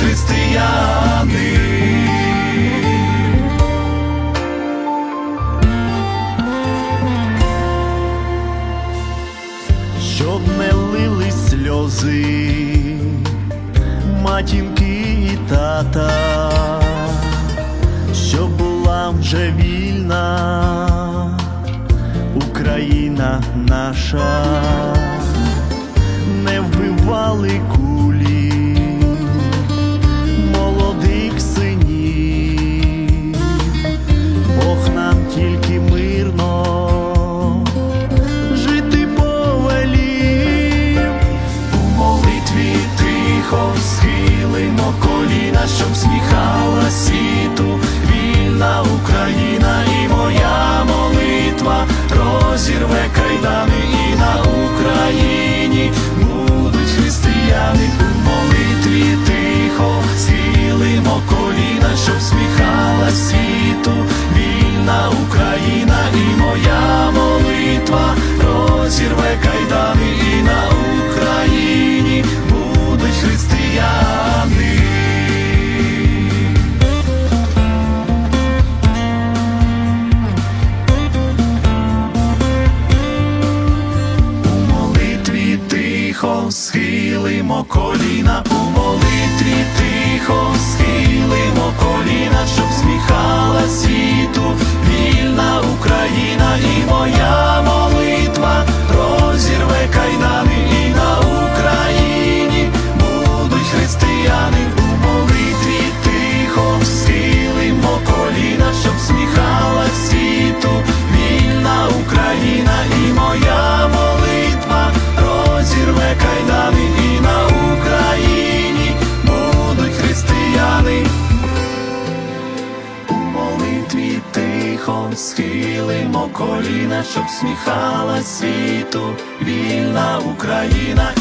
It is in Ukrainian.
християни. Щоб не лили сльози матінки і тата, щоб була вже вільна Україна наша, розірве кайдани, тихо схилимо коліна, у молитві тихо схилимо коліна, щоб сміхала схилимо коліна, щоб сміхала світу, вільна Україна